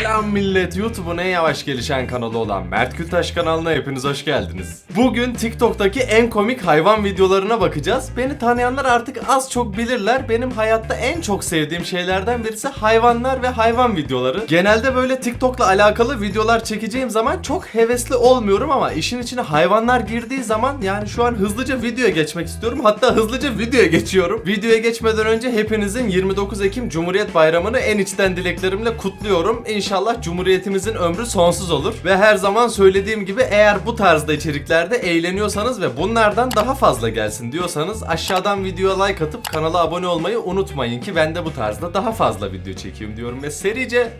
Selam millet YouTube'un en yavaş gelişen kanalı olan Mert Kültaş kanalına hepiniz hoş geldiniz. Bugün TikTok'taki en komik hayvan videolarına bakacağız. Beni tanıyanlar artık az çok bilirler. Benim hayatta en çok sevdiğim şeylerden birisi hayvanlar ve hayvan videoları. Genelde böyle TikTok'la alakalı videolar çekeceğim zaman çok hevesli olmuyorum ama işin içine hayvanlar girdiği zaman yani şu an hızlıca videoya geçmek istiyorum. Hatta hızlıca videoya geçiyorum. Videoya geçmeden önce hepinizin 29 Ekim Cumhuriyet Bayramı'nı en içten dileklerimle kutluyorum. İnşallah Cumhuriyetimizin ömrü sonsuz olur. Ve her zaman söylediğim gibi eğer bu tarzda içeriklerde eğleniyorsanız ve bunlardan daha fazla gelsin diyorsanız aşağıdan videoya like atıp kanala abone olmayı unutmayın ki ben de bu tarzda daha fazla video çekeyim diyorum ve serice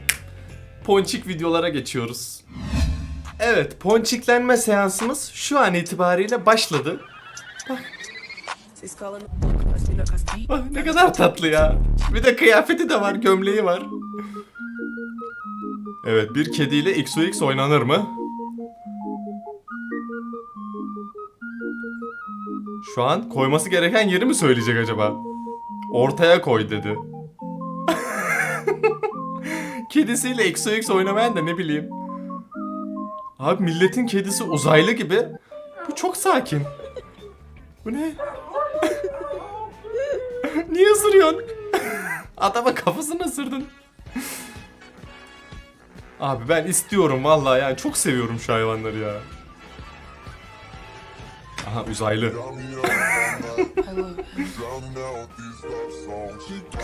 ponçik videolara geçiyoruz. Evet, ponçiklenme seansımız şu an itibariyle başladı. Melhor castigo. Ah, ne kadar tatlı ya. Bir de kıyafeti de var, gömleği var. Evet, bir kediyle XOX oynanır mı? Şu an koyması gereken yeri mi söyleyecek acaba? Ortaya koy dedi. Kedisiyle XOX oynamayan da ne bileyim. Abi milletin kedisi uzaylı gibi. Bu çok sakin. Bu ne? Niye ısırıyorsun? Adama kafasını ısırdın. Abi ben istiyorum vallahi yani çok seviyorum şu hayvanları ya. Aha uzaylı.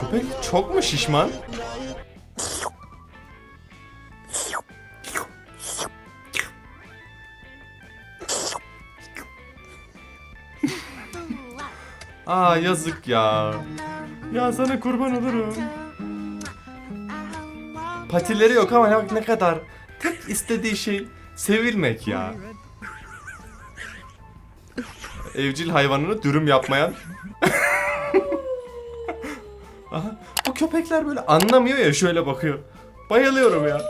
Köpek çok mu şişman? Aa yazık ya. Ya sana kurban olurum. Patileri yok ama bak ne kadar. Tek istediği şey sevilmek ya. Evcil hayvanını dürüm yapmayan. Aha, bu köpekler böyle anlamıyor ya şöyle bakıyor. Bayılıyorum ya.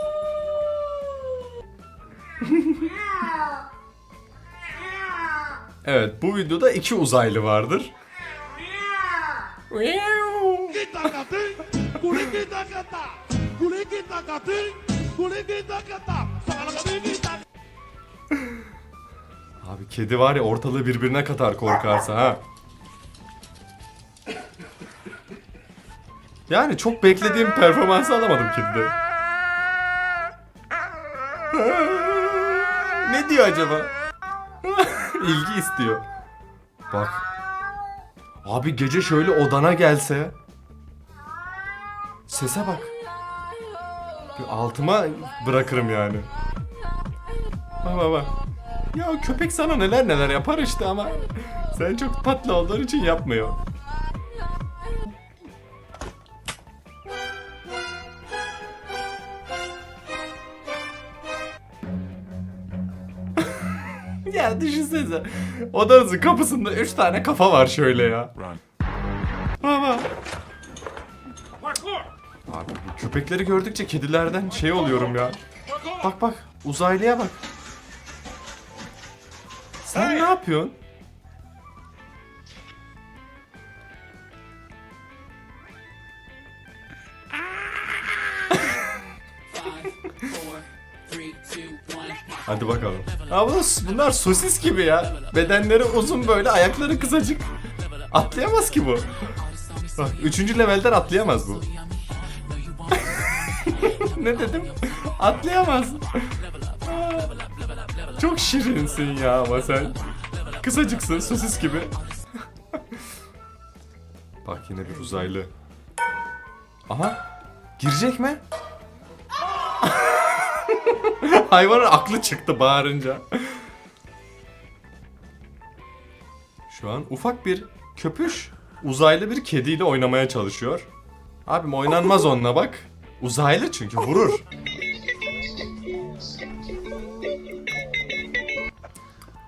evet bu videoda iki uzaylı vardır. Abi kedi var ya ortalığı birbirine katar korkarsa ha. Yani çok beklediğim performansı alamadım kedide. ne diyor acaba? İlgi istiyor. Bak. Abi gece şöyle odana gelse. Sese bak. Altıma bırakırım yani. Bak bak bak. Ya köpek sana neler neler yapar işte ama sen çok tatlı olduğun için yapmıyor. ya düşünsenize. Odanızın kapısında 3 tane kafa var şöyle ya. Köpekleri gördükçe kedilerden şey oluyorum ya. Bak bak uzaylıya bak. Sen ne yapıyorsun? Hadi bakalım. Ya bu- bunlar sosis gibi ya. Bedenleri uzun böyle, ayakları kısacık. Atlayamaz ki bu. Bak, üçüncü levelden atlayamaz bu. Ne dedim? Atlayamaz. Çok şirinsin ya ama sen. Kısacıksın, sosis gibi. Bak yine bir uzaylı. Aha. Girecek mi? Hayvanın aklı çıktı bağırınca. Şu an ufak bir köpüş uzaylı bir kediyle oynamaya çalışıyor. Abim oynanmaz onunla bak. Uzaylı çünkü vurur.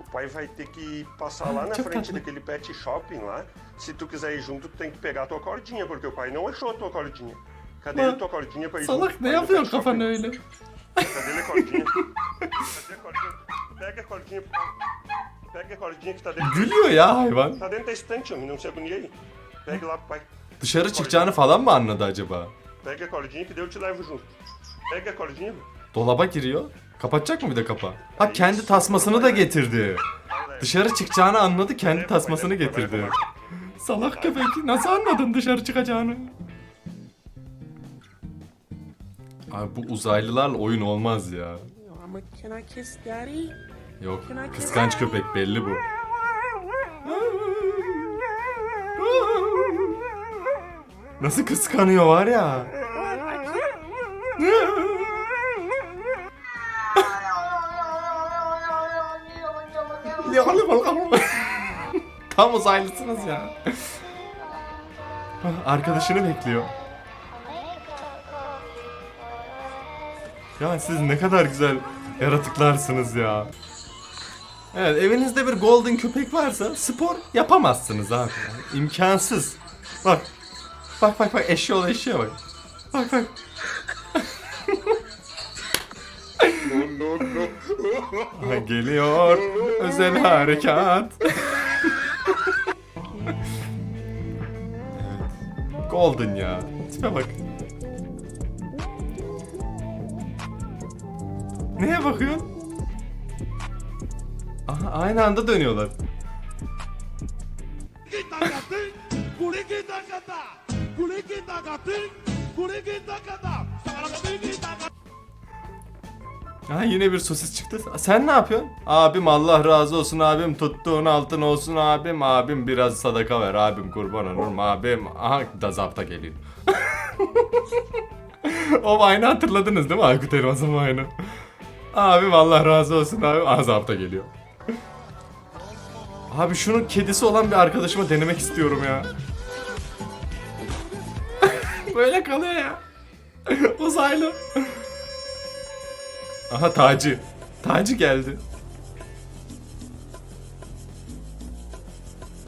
O pai vai ter que passar lá na frente daquele pet shopping lá. Se tu quiser ir junto, tu tem que pegar a tua cordinha, porque o pai não achou a tua cordinha. Cadê a tua cordinha pra ir junto? Salak ne Vai no yapıyorsun pet shopping. kafanı öyle? Cadê a cordinha? Cadê a cordinha? Pega a cordinha. Pega a cordinha que tá dentro. Gülüyor ya hayvan. Tá dentro da estante, homem, não se agonia aí. Pega lá pro pai. Dışarı çıkacağını falan mı anladı acaba? Pega a cordinha que daí eu te levo junto. Pega a cordinha. Dolaba giriyor. Kapatacak mı bir de kapağı? Ha kendi tasmasını da getirdi. Dışarı çıkacağını anladı kendi tasmasını getirdi. Salak köpek nasıl anladın dışarı çıkacağını? Abi bu uzaylılarla oyun olmaz ya. Yok kıskanç köpek belli bu. Nasıl kıskanıyor var ya. Tam uzaylısınız ya. Arkadaşını bekliyor. Ya siz ne kadar güzel yaratıklarsınız ya. Evet evinizde bir golden köpek varsa spor yapamazsınız abi. Yani imkansız. Bak. Bak bak bak eşeğe ol eşeğe bak. Bak bak. Ha, geliyor özel harekat. evet. Golden ya. Tipe bak. Neye bakıyorsun? Aha aynı anda dönüyorlar. Ha yine bir sosis çıktı. Sen ne yapıyorsun? Abim Allah razı olsun abim tuttuğun altın olsun abim abim biraz sadaka ver abim kurban olurum abim. Aha da zapta geliyor. o aynı hatırladınız değil mi Aykut Elmas'ın aynı? Abim Allah razı olsun abi. Aha zapta geliyor. Abi şunun kedisi olan bir arkadaşıma denemek istiyorum ya. Böyle kalıyor ya. Uzaylı. Aha Taci. Taci geldi.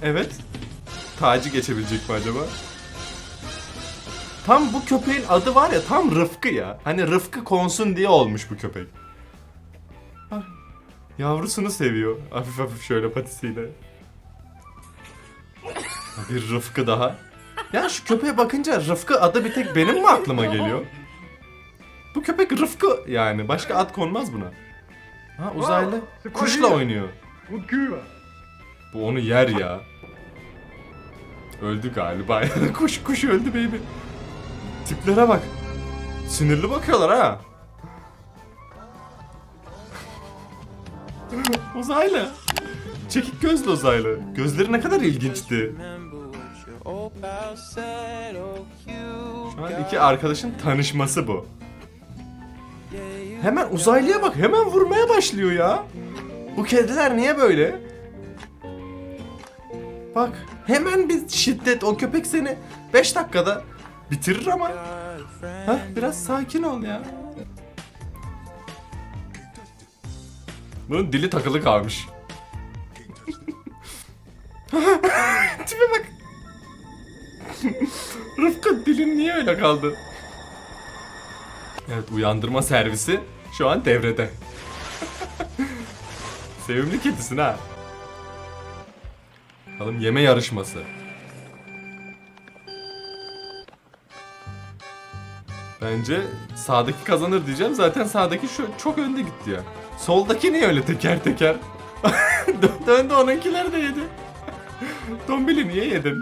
Evet. Taci geçebilecek mi acaba? Tam bu köpeğin adı var ya tam Rıfkı ya. Hani Rıfkı konsun diye olmuş bu köpek. Ah, Yavrusunu seviyor. Hafif hafif şöyle patisiyle. Bir Rıfkı daha. Ya şu köpeğe bakınca Rıfkı adı bir tek benim mi aklıma geliyor? Bu köpek Rıfkı yani. Başka ad konmaz buna. Ha uzaylı. Kuşla oynuyor. Bu onu yer ya. Öldü galiba. kuş kuş öldü baby. Tiplere bak. Sinirli bakıyorlar ha. uzaylı. Çekik gözlü uzaylı. Gözleri ne kadar ilginçti. Şu an iki arkadaşın tanışması bu. Hemen uzaylıya bak hemen vurmaya başlıyor ya. Bu kediler niye böyle? Bak hemen bir şiddet o köpek seni 5 dakikada bitirir ama. Hah biraz sakin ol ya. Bunun dili takılı kalmış. Tipe bak. Rıfkı dilin niye öyle kaldı? Evet uyandırma servisi şu an devrede. Sevimli kedisin ha. Bakalım yeme yarışması. Bence sağdaki kazanır diyeceğim. Zaten sağdaki şu çok önde gitti ya. Soldaki niye öyle teker teker? Dö- Döndü onunkileri de yedi. Dombili niye yedin?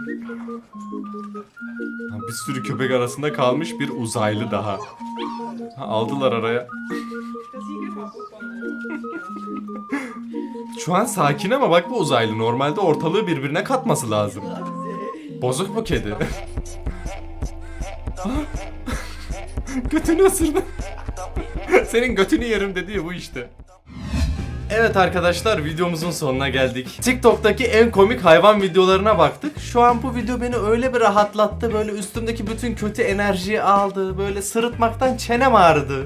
Ha, Bir sürü köpek arasında kalmış bir uzaylı daha. Ha, aldılar araya. Şu an sakin ama bak bu uzaylı. Normalde ortalığı birbirine katması lazım. Bozuk mu kedi? Götünü ısırdı. Senin götünü yerim dediği bu işte. Evet arkadaşlar videomuzun sonuna geldik. TikTok'taki en komik hayvan videolarına baktık. Şu an bu video beni öyle bir rahatlattı. Böyle üstümdeki bütün kötü enerjiyi aldı. Böyle sırıtmaktan çenem ağrıdı.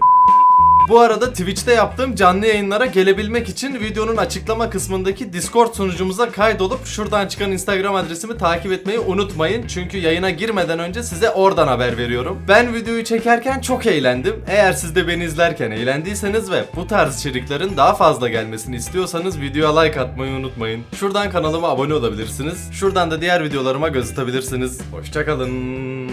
Bu arada Twitch'te yaptığım canlı yayınlara gelebilmek için videonun açıklama kısmındaki Discord sunucumuza kaydolup şuradan çıkan Instagram adresimi takip etmeyi unutmayın. Çünkü yayına girmeden önce size oradan haber veriyorum. Ben videoyu çekerken çok eğlendim. Eğer siz de beni izlerken eğlendiyseniz ve bu tarz içeriklerin daha fazla gelmesini istiyorsanız videoya like atmayı unutmayın. Şuradan kanalıma abone olabilirsiniz. Şuradan da diğer videolarıma göz atabilirsiniz. Hoşçakalın.